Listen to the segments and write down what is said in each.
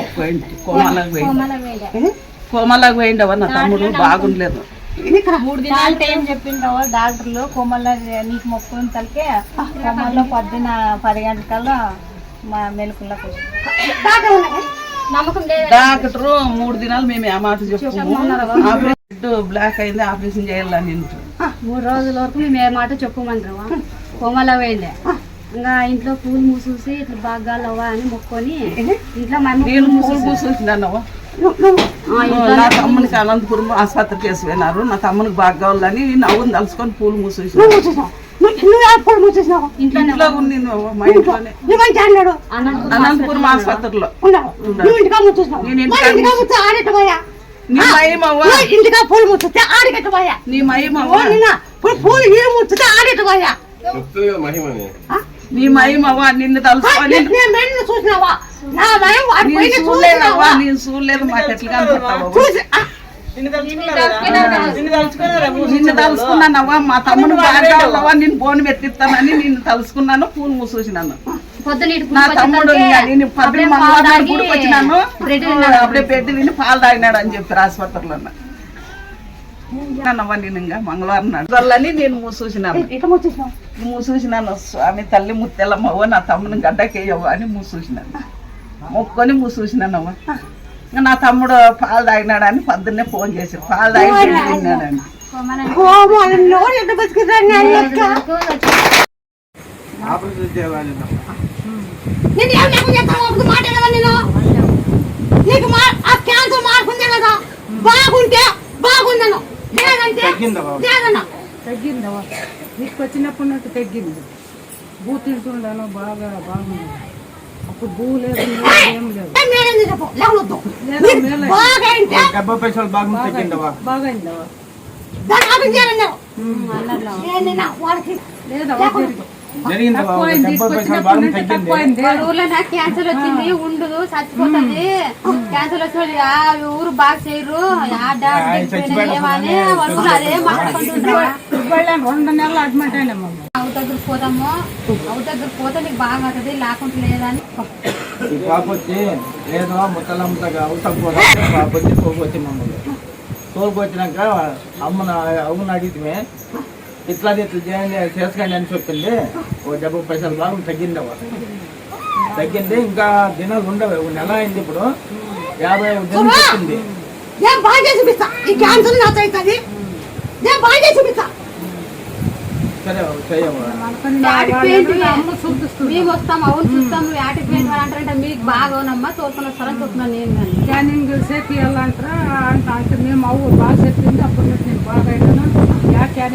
మొక్కు పోయింది. కోమలకు పోయింది. కోమల కోమలకు పోయిండవ నా తమ్ముడు బాగుండలేదు. మూడు దినాలు టైం చెప్పిండ్రవ డాక్టర్లు కోమల్లో నీకు మొక్కున్న తలకే కోమల్లో పొద్దున పది గంటలకల్లా మా మెలకులకు డాక్టర్ మూడు దినాలు మేము ఏ మాట ఆపరేషన్ బ్లాక్ అయింది ఆపరేషన్ చేయాలని మూడు రోజుల వరకు మేము ఏ మాట చెప్పమంటావా? కోమల పోయిండే ఇంకా ఇంట్లో పూలు మూసేసి ఇట్లా బాగా అవ్వా అని మొక్కొని ఇంట్లో నేను పూలు పూసొచ్చినానవ్వ నా తమ్మునికి అనంతపురం ఆసుపత్రికి వేసిపోయినారు నా తమ్మునికి బాగా కావాలని నవ్వుని తలుచుకొని పూలు మూసేసిన ఇంట్లో ఉంది నువ్వు మా ఇంట్లోనే. అనంతపురం ఆసుపత్రిలో. నేను ఇంటికాడ నీ మహిమవ్వ? ఇంటిగా పూలు ముచ్చితే ఆడిగట్టు పోయా? నీ పూలు ఈడు ముచ్చితే ఆడిగట్టు పోయా? చెప్తుంది కదా మహిమని. నీ మహిమవ్వ నిన్ను తలుచుకొని నేను చూసినావా? నేను చూడలేదవ్వా నేను చూడలేదు మాకు ఎట్లా కనపడతావు చూసి ఆ, నిన్ను తలుసుకున్నానవ్వా మా తమ్ముడు బాగా నిన్ను బోని పెట్టిస్తానని నిన్ను తలుసుకున్నాను పూలు మూసేసినాను. నా తమ్ముడు నేను పది అప్పుడే మంగళవారం పాలు తాగి గుడికి వచ్చినాను. అప్పుడే పెట్టి తిని పాలు తాగినాడు అని చెప్పారు ఆసుపత్రిలో అన్నవ్వ నేను ఇంకా మంగళవారం నాడు. నేను మూసూసినాను. మూసూసినాను. స్వామి తల్లి ముత్తెల్లమ్మవ్వ నా తమ్ముని గడ్డకేయవ్వ అని మూసూసినాను. మొక్కొని మూసూసినానవ్వ. ఇంకా నా తమ్ముడు పాలు తాగినాడని పొద్దున్నే ఫోన్ చేసి పాలు తాగి తిన్నాడని. నీకు మా ఆ క్యాన్సర్ మార్పుందే కదా. బాగుంటే బాగుందను తగ్గిందవా నీకు వచ్చినప్పటి నుండి తగ్గింది? భూ తింటుండను బాగా బాగుంది. అప్పుడు భూ లేదు ఏం లేదు. డెబ్బై పైసలు బాగా తగ్గిందవా బాగైందవా లేదా ఊర్లో నాకు క్యాన్సర్ వచ్చింది ఉండదు చచ్చిపోతుంది. క్యాన్సర్ వచ్చి ఆ ఊరు బాగా చేయరు. ఏమని అదే మాట్లాడుకుంటున్నారు. రెండు నెలలు అడ్మిట్ అవుట్ దగ్గర పోతాము అవుట్ దగ్గర పోతే నీకు బాగా అవుతుంది లేకుంటే లేదని. ఈ పాప వచ్చి ఏదో ముత్తలమ్మగా తక్కువ పాప వచ్చి తోలుకొచ్చి మమ్మల్ని. తోలుకొచ్చినాక అమ్మను అమ్మను అడిగితే ఇట్లా ఇట్లా చేయండి చేసుకోండి అని చెప్పింది. ఓ డెబ్బై పైసలు బాగా తగ్గిందవా తగ్గింది ఇంకా దినాలు ఉండవు. ఒక నెల అయింది ఇప్పుడు. యాభై దినాలు చెప్పింది నేను బాగా చూపిస్తా? ఈ క్యాన్సర్ అవుతుంది. నేను బాగా చూపిస్తా? మేము వస్తాం అవును చూస్తాం నువ్వు యాటికి పెయింట్ అంటారంటే మీకు బాగా అవునమ్మా తోలుకొని వస్తారని చెప్తున్నాను నేను కానీ స్కానింగ్ చేపియాలంటారా అంట అంటే మేము అవ్వ బాగా చెప్పింది అప్పటి నుంచి నేను బాగా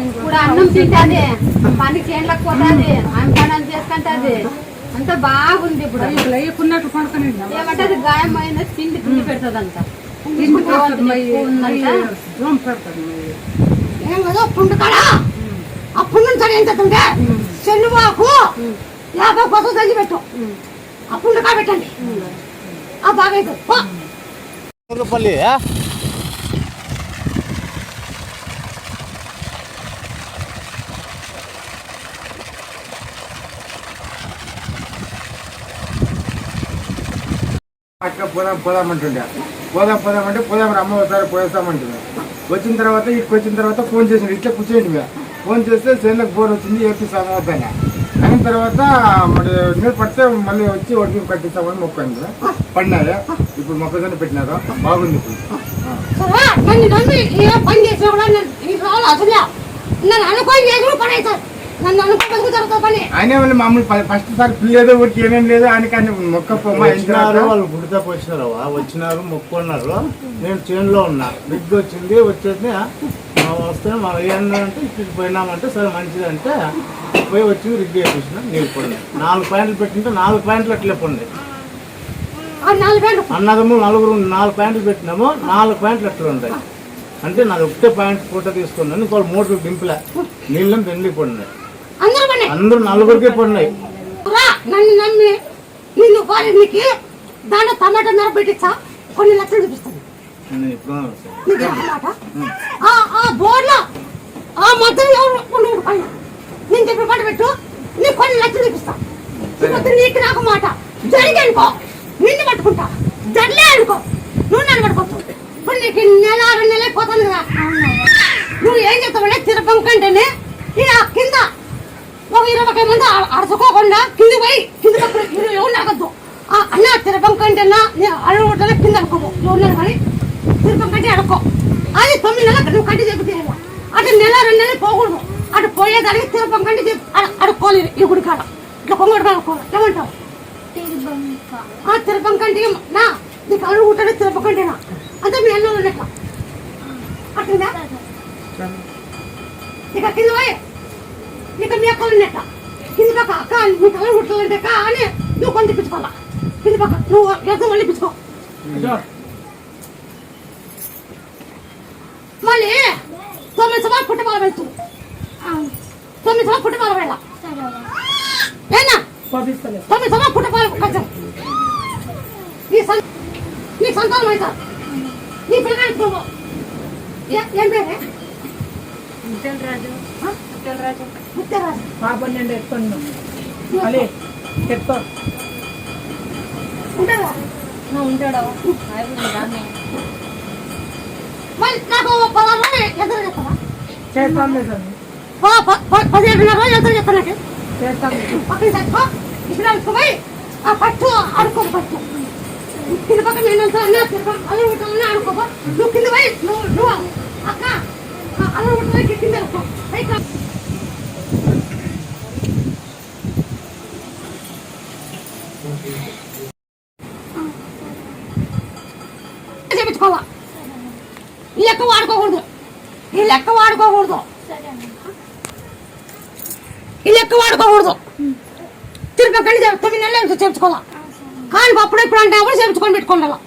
ఇప్పుడు అన్నం తింటాది పని చేయలేక పోతాది ఆమె పని అని చేసుకుంటాది అంతా బాగుంది ఇప్పుడు. లేకున్నట్టు పడుకొని ఏమంటే అది గాయం అయిన తిండి తిండి పెడుతుంది అంత పుండు కదా ఆ పుండుని సరే ఏం చేస్తుంటే చెల్లువాకు యాభై కోసం తగ్గి పెట్టు. ఆ పుండు కా పెట్టండి. ఆ బాగా అవుతుంది పో. రూపాయలు అక్క పోదాం పోదామంటుండే పోదాం పోదామంటే పోదాం అమ్మ ఒకసారి పోయేస్తామంటుంది వచ్చిన తర్వాత ఇక్కడికి వచ్చిన తర్వాత ఫోన్ చేసింది ఇట్లా కూర్చోండి మేము ఫోన్ చేస్తే చేనులకు బోర్ వచ్చింది ఏపిస్తాము అవుతాను అయిన తర్వాత మరి నీరు పడితే మళ్ళీ వచ్చి ఒడికి కట్టిస్తామని మొక్కండి పడినాయా ఇప్పుడు మొక్కజొన్న పెట్టినారు. బాగుంది ఇప్పుడు. చేసినా ఆయన వాళ్ళు మామూలు ఫస్ట్ సారి పిల్లేదో ఒకటి ఏమేం లేదు అని కానీ మొక్క వచ్చినారు వాళ్ళు గుడితకు వచ్చినారు వచ్చినారు మొక్కున్నారు నేను చేనులో ఉన్నా. బిగ్ వచ్చింది వచ్చేసి "ఆ, వస్తే మనం ఏంటంటే ఇక్కడికి పోయినామంటే సరే మంచిది అంటే పోయి వచ్చి రిగ్ వేసేసిన నీళ్ళు పడి నాలుగు పాయింట్లు పెట్టింటే నాలుగు పాయింట్లు అట్లే పండి ఆ నాలుగు గంటలు అన్నదమ్ములు నలుగురు నాలుగు పాయింట్లు పెట్టినాము నాలుగు పాయింట్లు అట్లా ఉంటాయి అంటే నాది ఒకటే పాయింట్ ఫోటో తీసుకున్నాను ఇంకో మూడు దింపులే. నీళ్ళని పెండ్లి పడినాయి అందరూ నలుగురికి పడినాయి నన్ను నమ్మి నిన్ను నీకు దాంట్లో టమాటా నర పెట్టించా కొన్ని లక్షలు చూపిస్తాను. ఇప్పుడు ఆ ఆ బోర్డులో ఆ మధ్యలో ఎవరు ఉండు పైన. నేను చెప్పి పట్టు పెట్టు. నీకు కొన్ని లక్షలు చూపిస్తా. ఇప్పుడు నీకు నాకు మాట. జరిగి అనుకో. నిన్ను పట్టుకుంటా. జడ్లే నీకు నెల రెండు నెలలు పోతుంది కదా. నువ్వు ఏం చెప్తావంటే తిరపం కంటేనే ఇక కింద ఒక ఇరవై అడుచుకోకుండా కింద పోయి కింద ఎవరిని అడగద్దు ఆ, అన్న తిరపం కంటేనా అడగొట్టలే కింద అడుకోవు ఎవరిని కానీ తిరపం కంటే అడుకో అది తొమ్మిది నెలలు నువ్వు కంటి చెబితే అటు నెల రెండు నెలలు పోకూడదు. అటు పోయేదానికి తిరపం కంటే చెప్పి. అడ- అడుక్కోలేదు ఈ గుడి కాడ. ఇట్లా కొంగడు అడుకోవాలి ఏమంటావు? ఆ తిరపం కంటే నా నీకు అడుగు ఉంటాడు తిరపం కంటేనా అంతే మీ అన్న ఉన్నట్ల. అట్లా ఇక కింద పోయి. ఇక మీ అక్క ఉన్నట్ట కింది పక్క అక్క నీ కళ్ళు కుట్టాలంటే అక్క అని నువ్వు కొంత తెప్పించుకోవాలా కింది పక్క నువ్వు ఎదురు మళ్ళీ పిచ్చుకో. మళ్ళీ తొమ్మిది సభలు పుట్టబాల వెళ్తు. తొమ్మిది సభలు పుట్టబాల వెళ్ళ. ఏనా? తొమ్మిది సభలు పుట్టబాల కొంచెం. నీ సం నీ సంతానం అవుతారు నీ నువ్వు ఏ- పేరే? రాజు రాజు పాపం నేను ఎత్తుకున్నాం అలే చెప్తా ఉంటాడా? ఉంటాడా చేస్తాం లేదు పదిహేడు నెలలు ఎంత చెప్తాను చేస్తాం పక్కన సరిపో ఇప్పుడు అనుకోపోయి ఆ పట్టు అనుకో పట్టు. కింద పక్క నేను అలా ఉంటామని అనుకోపో నువ్వు కింద పోయి నువ్వు నువ్వు అక్క అలా ఉంటుంది కింద చేయించుకోవాలా? కానీ అప్పుడు ఎప్పుడు అంటే ఎవరు చేయించుకొని అలా.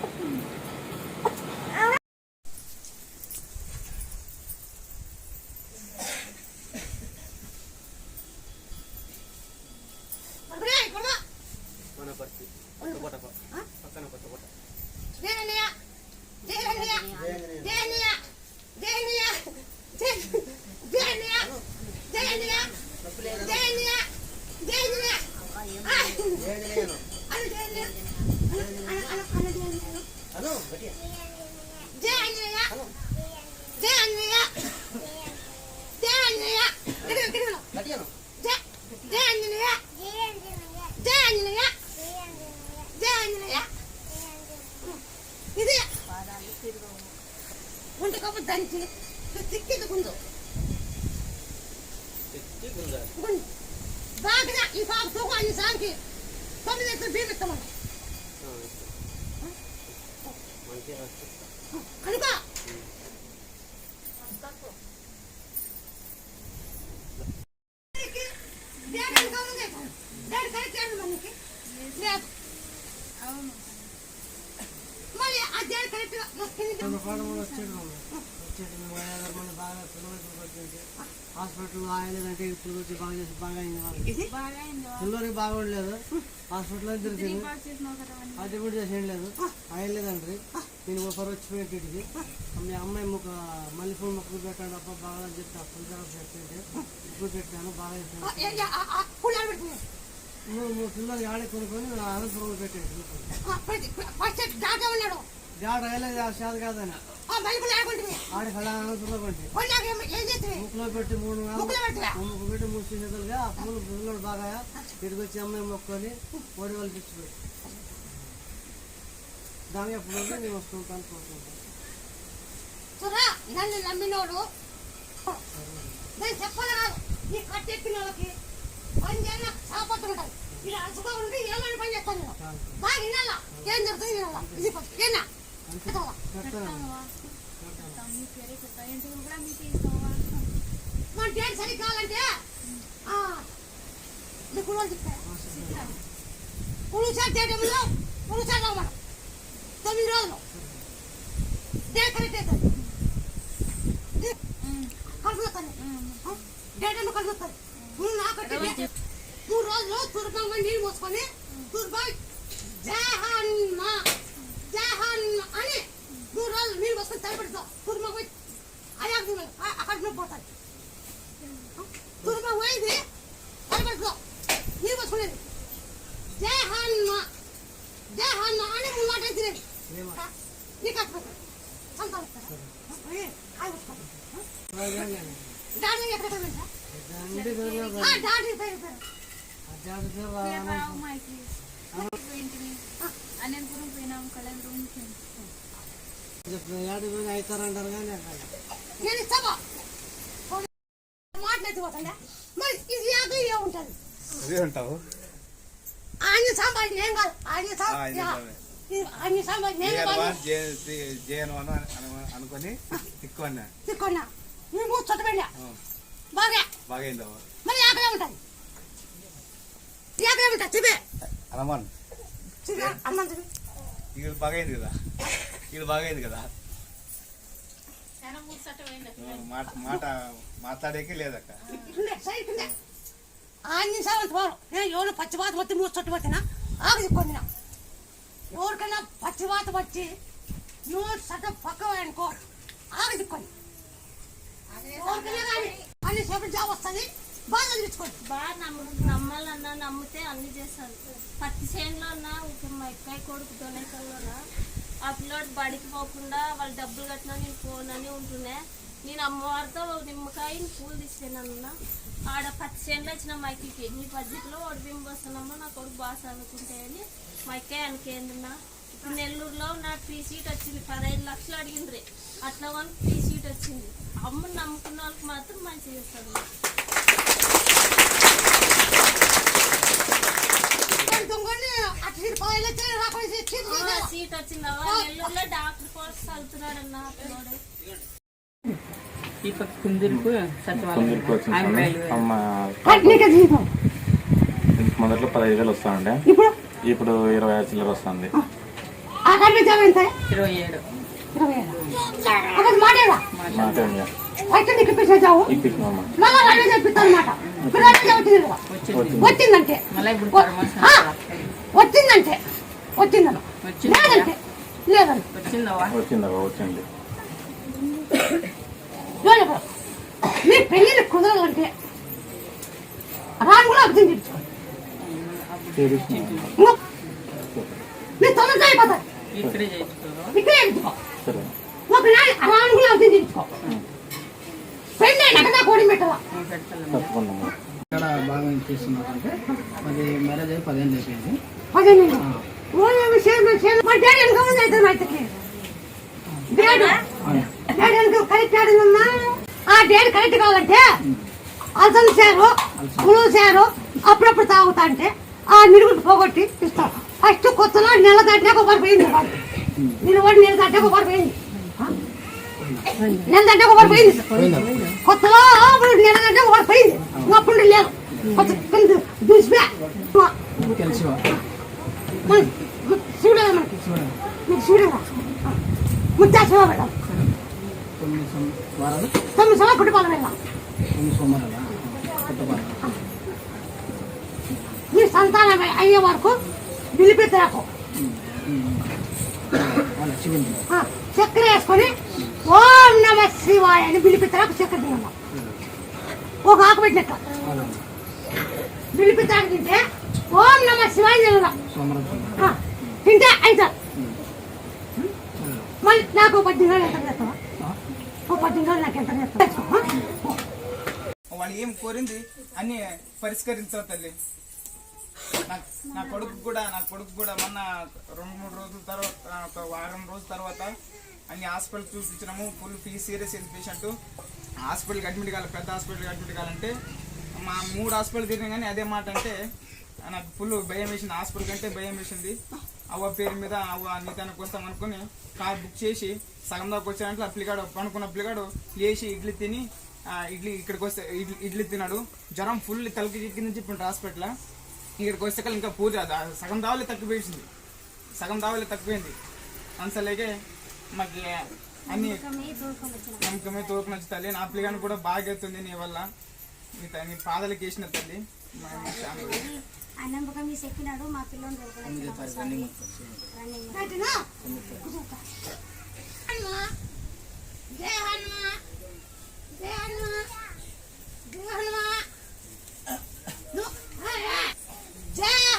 赶紧这这个工作 ఆయన బాగా పిల్లలకి పట్టింది హాస్పిటల్ ఆయలేదంటే ఇప్పుడు వచ్చి బాగా చేసి బాగా అయింది పిల్లలకి బాగుండలేదు. హాస్పిటల్ తిరిగింది అది కూడా చేసేయడం లేదు ఆయలేదండ్రి నేను ఒక ఒకరు పెట్టింది మీ అమ్మాయి ఒక మళ్ళీ ఫోన్ మొక్కలు పెట్టాడు అప్ప బాగా అని చెప్తే అప్పుడు పెట్టండి ఇప్పుడు పెట్టాను బాగా చెప్పాను మూడు పిల్లలు ఆడే కొనుక్కొని అనంతరం పెట్టాడు డాడ్ అయ్యలేదు ఆ కాదని. ముక్కులో పెట్టి మూడు ముక్కు పెట్టి మూడు చేతులుగా ఆ పూలు పిల్లలు బాగా ఇక్కడికి వచ్చి అమ్మాయి మొక్కని ఓడి వాళ్ళు పిచ్చిపోయి దాని అప్పుడు నేను వస్తుంటాను పోతుంటాను. చూరా నన్ను నమ్మినోడు. నేను చెప్పాలి కాదు ఈ కట్టెక్కిన వాళ్ళకి పని చేయాలి సాపత్తుంటాయి ఇలా అలసిగా ఉంటే ఏమైనా పని చేస్తాను నేను? బాగా వినాలా? ఏం జరుగుతుంది వినాలా? ఇది. ఏనా? మన డ్యాన్స్ సరిగ్గా కావాలంటే కుళ్ళు చెప్తారు కుళ్ళు సార్ చేయడంలో కుళ్ళు సార్ మనం తొమ్మిది రోజులు డేట్ కరెక్ట్ అవుతుంది కలుగుతుంది డేట్ అన్న కలుగుతుంది నువ్వు నాకంటే మూడు రోజులు తుర్బాంగా నీళ్ళు మోసుకొని తుర్బాయ్ జహన్నా અને રૂરલ નિર્વસન થાય પડતો કુરમાં કોઈ આયા ગુણ આ આડ ન પોતા કુરમાં હોય દે થાય પડતો નિર્વસન જય હનુમા જય હનુમા અને મુવાટે દિરે નિકાટ પડતો સંતા એ આય ઉઠો అనంతపురం పోయినాం కళ్యాణ ఏడు పోయిన అవుతారంటారు కానీ నేను ఇస్తావా? మరి ఇది ఉంటుంది. ఉంటావు ఆయన కాదు ఆయన సం- ఆ, ఇది యా. నిజమే. ఇది ఆయన సంపాదించిన ఏం కాదు. వన్ అనుకొని తిక్కున్నా. నీ మూడు చోట బాగా. బాగైందవ మరి యాభై ఉంటుంది. యాభై ఉంటుంది అన్నం చెప్పి ఇది బాగైంది కదా. ఇది బాగైంది కదా. మాట మాట మాట్లాడేకే లేదక్క. అన్ని సార్లు పోరు నేను ఎవరు పచ్చివాత వచ్చి మూడు చోటు వచ్చినా ఆగి పొందిన? ఎవరికైనా పచ్చివాత వచ్చి నువ్వు సట పక్క అనుకో ఆగి దిక్కొని ఎవరికైనా కానీ అన్ని సేపు జాబ్ వస్తుంది. బాగా తెచ్చుకోండి బాగా నమ్మ నమ్మాలన్నా నమ్మితే అన్ని చేస్తాను పత్తి చేనులో ఉన్న మా ఎక్కాయి కొడుకు కల్లోన ఆ పిల్లోడు బడికి పోకుండా వాళ్ళు డబ్బులు కట్టినా నేను పోనని ఉంటున్నా నేను అమ్మవారితో నిమ్మకాయని నిమ్మకాయ పూలు తీసుకెళ్ళానన్న. ఆడ పత్తి చేనులో వచ్చిన మైకి నీ పద్ధతిలో ఒకటి బింబ వస్తున్నామో నా కొడుకు బాగా చదువుకుంటాయని మా అనుకేందన్నా. ఇప్పుడు నెల్లూరులో నా ఫ్రీ సీట్ వచ్చింది పదహైదు లక్షలు అడిగిండ్రి. అట్లా వాళ్ళకి ఫ్రీ సీట్ వచ్చింది. అమ్మని నమ్ముకున్న వాళ్ళకి మాత్రం మంచిగా చేస్తాను సీట్ పాయలు వచ్చి రాకుండా సీట్ ఆ, సీట్ వచ్చిందవ్వ నెల్లూరులో డాక్టర్ కోర్స్ చదువుతున్నాడు అన్న పిల్లోడు ఈ పక్క కుందిరుకు సచివాలయం మొదట్లో పదహైదు వేలు వస్తానండి. ఇప్పుడు? ఇప్పుడు ఇరవై ఐదు చిల్లర వస్తుంది. ఇరవై ఏడు. ఇరవై ఏడు. అయితే నీకు ఇప్పించే ఇప్పించినమ్మ మళ్ళా రెండు అనమాట. వచ్చిందంటే. వచ్చిందంటే. వచ్చిందను. వచ్చింది? లేదంటే. లేదండి వచ్చింది. మీ పెళ్ళిళ్ళు కుదరాలంటే రాను కూడా అర్థం ఇంకో. మీ తొందరగా అయిపోతాయి. ఇక్కడే చేయించుకోరు ఇక్కడే రాను కూడా అర్థం చేసుకో పెళ్ళి అయినాక కోడి పెట్టవా పెడతాను తప్పకుండా అమ్మ. ఇక్కడ బాగా చేస్తున్నారంటే మ్యారేజ్ అయ్యి అయిపోయింది ఆ. డాడీ కరెక్ట్ కావాలంటే సారు పులుగు సారు అప్పుడప్పుడు తాగుతా అంటే ఆ నిరుగుడు పోగొట్టి ఇస్తాం ఫస్ట్ కొత్తలో నెల దాటినాక ఒకటి పోయింది. వాడు నిలబడి నెల దాటినాక ఒకటి పోయింది. ఆ? నెల దాటినాక ఒకటి పోయింది. కొత్తలో నెల దాటినాక ఒకటి పోయింది. అప్పుడు లేదు కొత్త కింద దూసిపే తెలిసి శివుడే. మనకి మీకు శివుడే ముత్యాశివ మేడం తొమ్మిది సం- వారాలు? తొమ్మిది సంవత్సరాలు కుటుంబాల వెళ్ళాం మీ సంతానం అయ్యే వరకు నిలిపెత్తరాకు చక్కెర వేసుకొని ఓం నమ శివాయ అని బిలిపిత్తరాకు చక్కెర తిన్నాం ఒక ఆకు పెట్టినట్టు. బిలిపిత్తరాకు తింటే? ఓం నమ శివాయ ఆ, తింటే అవుతారు మళ్ళీ నాకు ఒక పద్దెనిమిది రోజులు ఎంత చేస్తావా? ఓ పద్దెనిమిది రోజులు నాకు ఎంత చేస్తావా? వాళ్ళు ఏం కోరింది? అన్ని పరిష్కరించావు తల్లి. నా- నా కొడుకు కూడా నా కొడుకు కూడా మొన్న రెండు మూడు రోజుల తర్వాత ఒక వారం రోజుల తర్వాత అన్ని హాస్పిటల్ చూపించినాము ఫుల్ ఫీ సీరియస్ పేషెంట్ హాస్పిటల్కి అడ్మిట్ కావాలి పెద్ద హాస్పిటల్కి అడ్మిట్ కావాలంటే మా మూడు హాస్పిటల్ తిరిగిన కానీ అదే మాట అంటే నాకు ఫుల్ భయం వేసింది. హాస్పిటల్ కంటే భయం వేసింది. అవ్వ పేరు మీద అవ్వ నీతానికి వస్తాం అనుకుని కార్ బుక్ చేసి సగం దాకా వచ్చాడంటే ఆ పనుకున్న పిల్లగాడు లేచి ఇడ్లీ తిని ఆ, ఇడ్లీ ఇక్కడికి వస్తే ఇడ్లీ ఇడ్లీ తిన్నాడు. జ్వరం ఫుల్ తలకి కింద చెప్పిండు హాస్పిటల్. ఇక్కడికి వస్తే కల్లా ఇంకా పూజ సగం దావలే తగ్గిపోయింది. సగం దావలే తగ్గిపోయింది. అంతలేకే మాకు అన్ని నమ్మకమే తోపు తల్లి నా పిల్లగాని కూడా బాగా అవుతుంది నీ వల్ల మీ త- నీ పాదలకి వేసిన తల్లి అన్నంబకం చెప్పినాడు మా పిల్లలు హనుమా, జయ హనుమా, హనుమా, జయ హనుమా.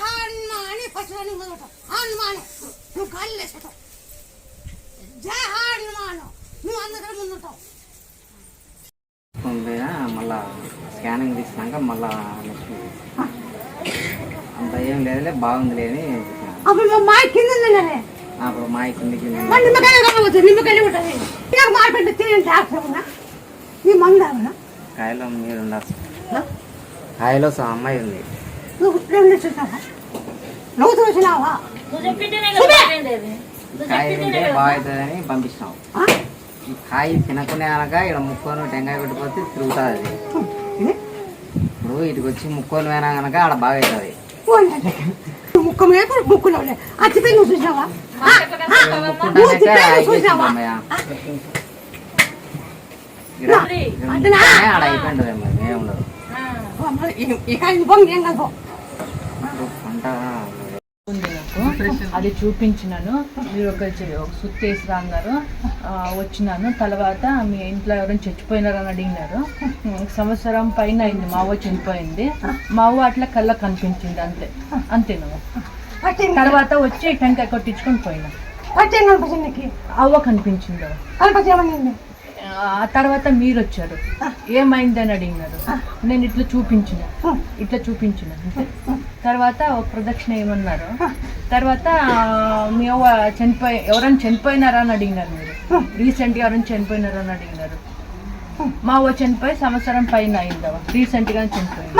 హనుమా అని ఫస్ట్ రన్నింగ్ నువ్వు గాలి వేసుకుంటావు ముందుంటావు స్కానింగ్ తీసినాక మళ్ళా అంత ఏం లేదులే బాగుందిలే అని చెప్పినాను. అప్పుడు మా మాయ కింద అప్పుడు మా మరి నిమ్మకాయలు కావచ్చు నిమ్మకాయలు ఉంటుంది నాకు మార్పెట్టి తినండి ఉన్నా ఈ మందు? కాయలో మీరు ఉండాల్సి కాయలో స- అమ్మాయి ఉంది. నువ్వు నువ్వు చూసావా నువ్వు చూసినావా కాయ పంపించినావు ఆ? ఈ కాయ తినకునే అనక ఇక్కడ ముక్కోను టెంకాయ కొట్టిపోతే తిరుగుతుంది ఇది? ఇప్పుడు ఇటుకు వచ్చి ముక్కోను పోయినా కనుక ఆడ బాగా అవుతుంది. ముక్కు మీద ముక్కులో అచ్చిపోయి నువ్వు చూసినావా? ఆడ అయిపోయింటుంది మరి ఏముండదు కాయ బొంగు ఏం కాదు పంట ఉంది నాకు అది చూపించినాను. మీరు ఒక చె- ఒక సుత్తి వేసి అన్నారు ఆ, వచ్చినాను. తర్వాత మీ ఇంట్లో ఎవరైనా చచ్చిపోయినారని అడిగినారు. సంవత్సరం పైన అయింది. మా అవ్వ చనిపోయింది. మా అవ్వ అట్లా కళ్ళ కనిపించింది అంతే. అంతేను? పట్టింది. తర్వాత వచ్చి టెంకాయ కొట్టించుకొని పోయినా. అవ్వ కనిపించింది? ఆ తర్వాత మీరు వచ్చారు. ఏమైందని అడిగినారు. నేను ఇట్లా చూపించిన. ఇట్లా చూపించిన. అంతే. తర్వాత ఒక ప్రదక్షిణ ఏమన్నారు? తర్వాత మీ చనిపోయి ఎవరైనా చనిపోయినారా అని అడిగినారు మీరు. రీసెంట్గా ఎవరైనా చనిపోయినారా అని అడిగినారు. మా అవ్వ చనిపోయి సంవత్సరం పైన అయిందవ రీసెంట్గా చనిపోయింది.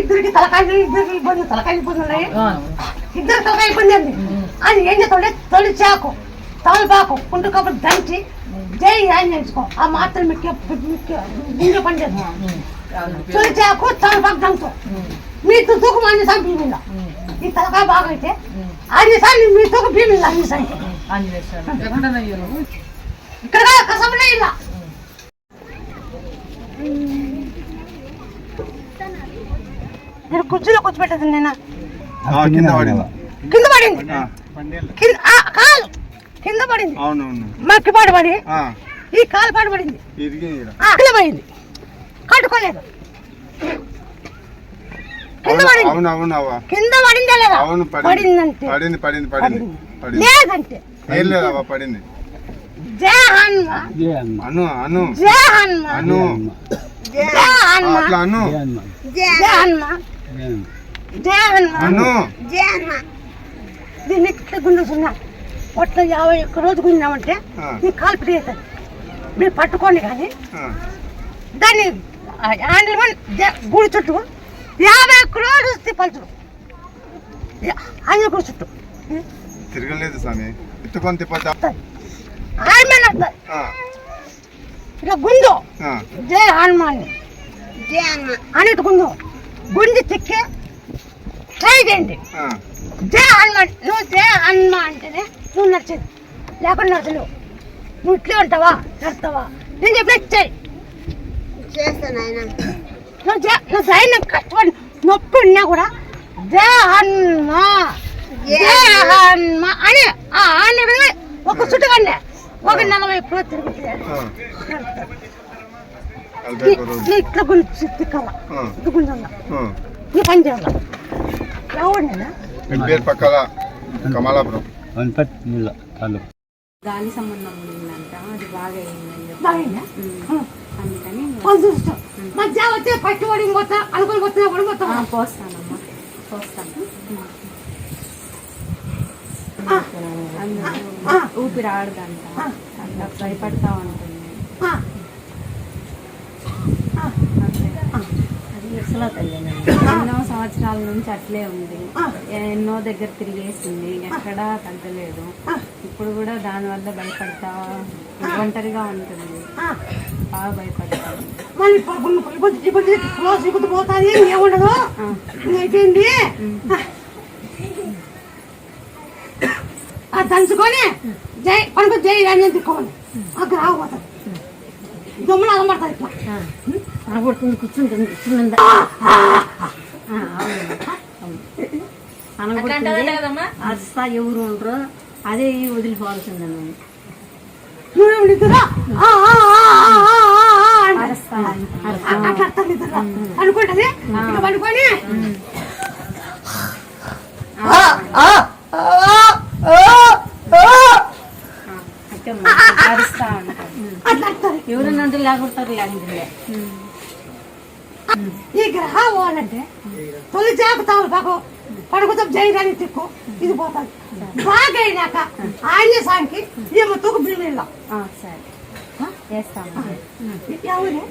ఇద్దరికి తలకాయలు ఇద్దరికి ఇబ్బంది తలకాయ ఇబ్బంది ఉన్నాయి ఇద్దరు తలకాయ ఇబ్బంది అండి అని ఏం చేస్తావు తొలి చాకు. తలపాకు కుంటు కబురు దంచి జై అని నేర్చుకో. ఆ మాత్రం మీకు గింజ పండేది తొలి చాకు తలపాకు దంచు. మీ తూకు అన్ని సార్లు భీమిలా ఈ తలకాయ బాగా అయితే అన్ని సార్లు మీ తూకు భీమిలా అన్ని సార్లు. ఆంజనేయ స్వామి ఇక్కడ కసబులే ఇలా. నేను కుర్చీలో కూర్చోబెట్టదు నేను? కింద పడింది కింద పడింది. కింద ఆ, కాలు. కింద పడింది అవునవును మక్కి పాడు పడి ఈ కాలు పాడు పడింది కింద పడింది కట్టుకోలేదు కింద పడింది అవును అవును అవ్వ కింద పడిందా లేదా పడింది పడిందంటే పడింది పడింది పడింది పడింది లేదంటే లేదవ్వ పడింది అను అను అను అట్లా దీన్ని గుండుతున్నా ఒట్ల యాభై ఒక్క రోజు ఆ. నీ కాలు అవుతుంది మీరు పట్టుకోండి కానీ దాన్ని హ్యాండిల్ మన గుడి చుట్టూ యాభై ఒక్క రోజు తిప్పలుచుడు ఆయన గుడి చుట్టూ. తిరగలేదు స్వామి. ఎత్తుకొని తిప్పతా ఆయన వస్తుంది ఇట్లా గుండు. జయ హనుమాన్. జయ హనుమాన్. అనేటి గుండు. గుండి తిక్కి ట్రై చేయండి. జయ హనుమాన్. నువ్వు జయ హనుమాన్ అంటేనే నువ్వు నడిచేది లేకుండా నడచలేవు నువ్వు ఇట్లే ఉంటావా? నడతావా నేను చెప్పిన చేయి చేస్తాను ఆయన నువ్వు జయ కష్టపడి నొప్పి ఉన్నా కూడా జయ హనుమా జయ హనుమా అని ఆ విధంగా ఒక చుట్టుకండి ఒక నలభై ఇప్పుడు తిరుగుతుంది. ఇట్లా గురించి తిక్కల ఆ, ఇట్లా ఆ. నీ పని చేయాల? పేరు పక్కల కమలాపురం. గాలి సంబంధం ఉందంట అది బాగా అయిందని చెప్పి బాగా అందుకని చూస్తాం మధ్య వచ్చే పట్టుబడి పోతా అనుకుని పోతున్నా కూడా పోతాం. పోస్తానమ్మా. పోస్తాను. ఊపిరి ఆడదంట. అట్లా భయపడతా ఉంటుంది ఎసలో తల్లినండి ఎన్నో సంవత్సరాల నుంచి అట్లే ఉంది. ఎన్నో దగ్గర తిరిగేసింది. ఎక్కడా తగ్గలేదు. ఇప్పుడు కూడా దానివల్ల భయపడతా ఒంటరిగా ఉంటుంది. బాగా భయపడతాను మళ్ళీ పడుకున్న ఇప్పుడు ఇప్పుడు క్లోజ్ ఇప్పుడు పోతాది ఏముండదు. దంచుకొని జై పనుకు జై అని తిక్కోవాలి అక్కడ ఆగిపోతుంది దొమ్మలు అలమడతాది ఇట్లా. అనగొడుతుంది కూర్చుంటుంది కూర్చుంది అనగొడుతుంది అస్తా ఎవరు ఉండరు అదే అర్థం నిద్ర అనుకుంటది పడుకొని ఆ, ఆ, ఆ, ఆ, అట్లా అంటారు. ఎవరన్నా లేకుంటారు లేకుంటే ఈ గ్రహం పోవాలంటే తొలి జాగ్రత్తలు బాగు పడుకుతాం జైరాని తిక్కు. ఇది పోతుంది. బాగా అయినాక ఆంజనేయ స్వామికి ఏమో తూకు బిల్లు సరే. వేస్తాము. ఎవరు?